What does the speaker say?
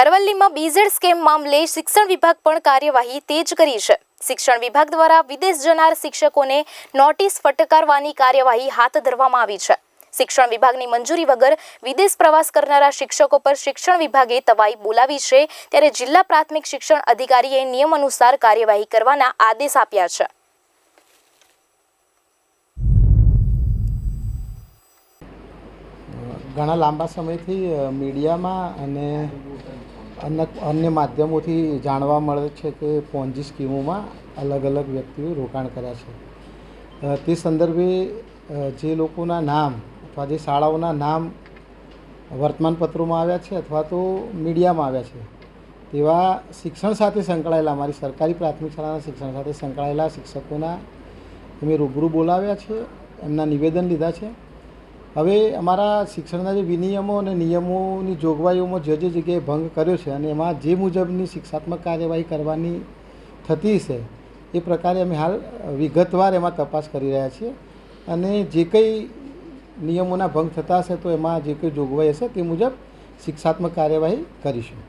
અરવલ્લીમાં BZ scam મામલે શિક્ષણ વિભાગ પણ કાર્યવાહી તેજ કરી છે. શિક્ષણ વિભાગ દ્વારા વિદેશ જનાર શિક્ષકોને નોટિસ ફટકારવાની કાર્યવાહી હાથ ધરવામાં આવી છે. શિક્ષણ વિભાગની મંજૂરી વગર વિદેશ પ્રવાસ કરનારા શિક્ષકો પર શિક્ષણ વિભાગે તવાઈ બોલાવી છે, ત્યારે જિલ્લા પ્રાથમિક શિક્ષણ અધિકારીએ નિયમ અનુસાર કાર્યવાહી કરવાના આદેશ આપ્યા છે. ઘણા લાંબા સમયથી મીડિયામાં અને અન્ય માધ્યમોથી જાણવા મળે છે કે પોન્જી સ્કીમોમાં અલગ અલગ વ્યક્તિઓ રોકાણ કર્યા છે. તે સંદર્ભે જે લોકોના નામ અથવા જે શાળાઓના નામ વર્તમાનપત્રોમાં આવ્યા છે અથવા તો મીડિયામાં આવ્યા છે, તેવા શિક્ષણ સાથે સંકળાયેલા, અમારી સરકારી પ્રાથમિક શાળાના શિક્ષણ સાથે સંકળાયેલા શિક્ષકોના અમે રૂબરૂ બોલાવ્યા છે, એમના નિવેદન લીધા છે. હવે અમારા શિક્ષણના જે વિનિયમો અને નિયમોની જોગવાઈઓમાં જે જે જગ્યાએ ભંગ કર્યો છે અને એમાં જે મુજબની શિક્ષાત્મક કાર્યવાહી કરવાની થતી છે, એ પ્રકારે અમે હાલ વિગતવાર એમાં તપાસ કરી રહ્યા છીએ. અને જે કંઈ નિયમોના ભંગ થતા હશે તો એમાં જે કંઈ જોગવાઈ હશે તે મુજબ શિક્ષાત્મક કાર્યવાહી કરીશું.